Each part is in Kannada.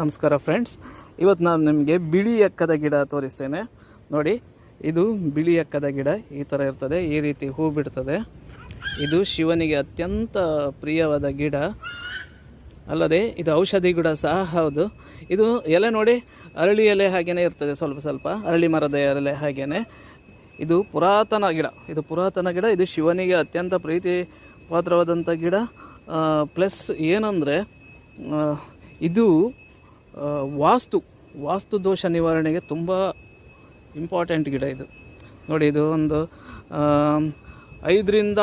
ನಮಸ್ಕಾರ ಫ್ರೆಂಡ್ಸ್ ಇವತ್ತು ನಾನು ನಿಮಗೆ ಬಿಳಿ ಎಕ್ಕದ ಗಿಡ ತೋರಿಸ್ತೇನೆ. ನೋಡಿ, ಇದು ಬಿಳಿ ಎಕ್ಕದ ಗಿಡ ಈ ಥರ ಇರ್ತದೆ, ಈ ರೀತಿ ಹೂ ಬಿಡ್ತದೆ. ಇದು ಶಿವನಿಗೆ ಅತ್ಯಂತ ಪ್ರಿಯವಾದ ಗಿಡ. ಅಲ್ಲದೆ, ಇದು ಔಷಧಿ ಗಿಡ ಸಹ, ಹೌದು. ಇದು ಎಲೆ ನೋಡಿ, ಅರಳಿ ಎಲೆ ಹಾಗೆಯೇ ಇರ್ತದೆ ಸ್ವಲ್ಪ ಸ್ವಲ್ಪ, ಅರಳಿ ಮರದ ಎಲೆ ಹಾಗೆಯೇ ಇದು ಪುರಾತನ ಗಿಡ. ಇದು ಪುರಾತನ ಗಿಡ, ಇದು ಶಿವನಿಗೆ ಅತ್ಯಂತ ಪ್ರೀತಿ ಪಾತ್ರವಾದಂಥ ಗಿಡ. ಪ್ಲಸ್ ಏನಂದರೆ ಇದು ವಾಸ್ತು ವಾಸ್ತು ದೋಷ ನಿವಾರಣೆಗೆ ತುಂಬ ಇಂಪಾರ್ಟೆಂಟ್ ಗಿಡ ಇದು. ನೋಡಿ ಇದು ಒಂದು ಐದರಿಂದ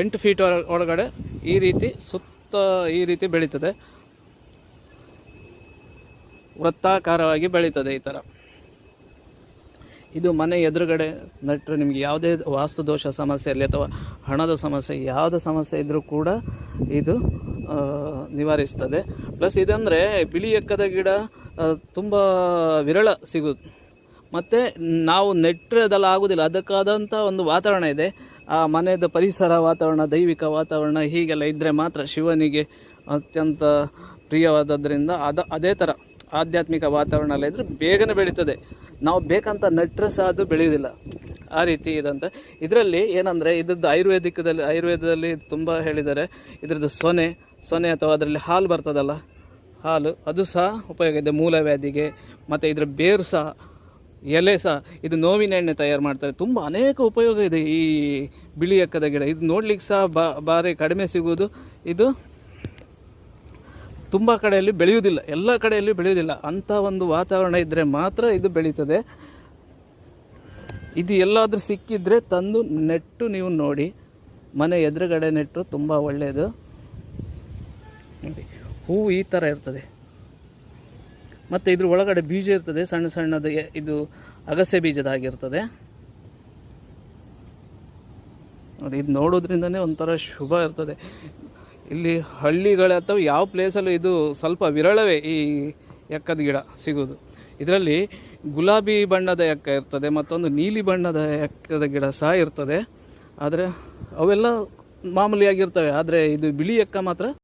ಎಂಟು ಫೀಟ್ ಒಳಗಡೆ ಈ ರೀತಿ ಸುತ್ತ ಈ ರೀತಿ ಬೆಳೀತದೆ. ವೃತ್ತಾಕಾರವಾಗಿ ಬೆಳೀತದೆ ಈ ಥರ ಇದು ಮನೆ ಎದುರುಗಡೆ ನೆಟ್ಟರೆ ನಿಮಗೆ ಯಾವುದೇ ವಾಸ್ತು ದೋಷ ಸಮಸ್ಯೆ ಇರಲಿ ಅಥವಾ ಹಣದ ಸಮಸ್ಯೆ, ಯಾವುದೇ ಸಮಸ್ಯೆ ಇದ್ದರೂ ಕೂಡ ಇದು ನಿವಾರಿಸ್ತದೆ. ಪ್ಲಸ್ ಇದಂದರೆ ಬಿಳಿ ಎಕ್ಕದ ಗಿಡ ತುಂಬ ವಿರಳ ಸಿಗುತ್ತೆ ಮತ್ತು ನಾವು ನೆಟ್ಟರೆ ಅದೆಲ್ಲ ಆಗೋದಿಲ್ಲ. ಅದಕ್ಕಾದಂಥ ಒಂದು ವಾತಾವರಣ ಇದೆ. ಆ ಮನೆಯದ ಪರಿಸರ ವಾತಾವರಣ, ದೈವಿಕ ವಾತಾವರಣ ಹೀಗೆಲ್ಲ ಇದ್ದರೆ ಮಾತ್ರ ಶಿವನಿಗೆ ಅತ್ಯಂತ ಪ್ರಿಯವಾದದ್ದರಿಂದ ಅದ, ಅದೇ ಥರ ಆಧ್ಯಾತ್ಮಿಕ ವಾತಾವರಣ ಎಲ್ಲ ಇದ್ದರೆ ಬೇಗನೆ ಬೆಳೀತದೆ. ನಾವು ಬೇಕಂತ ನೆಟ್ಟರೆ ಸಹ ಅದು ಬೆಳೆಯೋದಿಲ್ಲ. ಆ ರೀತಿ ಇದಂತ. ಇದರಲ್ಲಿ ಏನಂದರೆ ಇದ್ರದ್ದು ಆಯುರ್ವೇದಿಕದಲ್ಲಿ, ಆಯುರ್ವೇದದಲ್ಲಿ ತುಂಬ ಹೇಳಿದ್ದಾರೆ. ಇದರದ್ದು ಸೊನೆ ಸೊನೆ ಅಥವಾ ಅದರಲ್ಲಿ ಹಾಲು ಬರ್ತದಲ್ಲ, ಹಾಲು, ಅದು ಸಹ ಉಪಯೋಗ. ಇದೆ ಮೂಲವ್ಯಾಧಿಗೆ ಮತ್ತು ಇದರ ಬೇರು ಸಹ, ಎಲೆ ಸಹ, ಇದು ನೋವಿನ ಎಣ್ಣೆ ತಯಾರು ಮಾಡ್ತಾರೆ. ತುಂಬ ಅನೇಕ ಉಪಯೋಗ ಇದೆ ಈ ಬಿಳಿ ಎಕ್ಕದ ಗಿಡ. ಇದು ನೋಡ್ಲಿಕ್ಕೆ ಸಹ ಬಾ ಭಾರಿ ಕಡಿಮೆ ಸಿಗುವುದು. ಇದು ತುಂಬ ಕಡೆಯಲ್ಲಿ ಬೆಳೆಯುವುದಿಲ್ಲ. ಎಲ್ಲ ಕಡೆಯಲ್ಲಿ ಬೆಳೆಯುವುದಿಲ್ಲ. ಅಂಥ ಒಂದು ವಾತಾವರಣ ಇದ್ದರೆ ಮಾತ್ರ ಇದು ಬೆಳೀತದೆ. ಇದು ಎಲ್ಲಾದರೂ ಸಿಕ್ಕಿದ್ರೆ ತಂದು ನೆಟ್ಟು ನೀವು ನೋಡಿ. ಮನೆ ಎದುರುಗಡೆ ನೆಟ್ಟು ತುಂಬ ಒಳ್ಳೆಯದು. ನೋಡಿ. ಹೂವು ಈ ಥರ ಇರ್ತದೆ. ಮತ್ತು ಇದ್ರ ಒಳಗಡೆ ಬೀಜ ಇರ್ತದೆ, ಸಣ್ಣ ಸಣ್ಣದು ಇದು ಅಗಸೆ ಬೀಜದಾಗಿರ್ತದೆ ನೋಡಿ, ಇದು ನೋಡೋದ್ರಿಂದನೇ ಒಂಥರ ಶುಭ ಇರ್ತದೆ. ಇಲ್ಲಿ ಹಳ್ಳಿಗಳ ಅಥವಾ ಯಾವ ಪ್ಲೇಸಲ್ಲೂ ಇದು ಸ್ವಲ್ಪ ವಿರಳವೇ ಈ ಎಕ್ಕದ ಗಿಡ ಸಿಗೋದು ಇದರಲ್ಲಿ ಗುಲಾಬಿ ಬಣ್ಣದ ಎಕ್ಕ ಇರ್ತದೆ, ಮತ್ತೊಂದು ನೀಲಿ ಬಣ್ಣದ ಎಕ್ಕದ ಗಿಡ ಸಹ ಇರ್ತದೆ. ಆದರೆ ಅವೆಲ್ಲ ಮಾಮೂಲಿಯಾಗಿರ್ತವೆ, ಆದರೆ ಇದು ಬಿಳಿ ಎಕ್ಕ ಮಾತ್ರ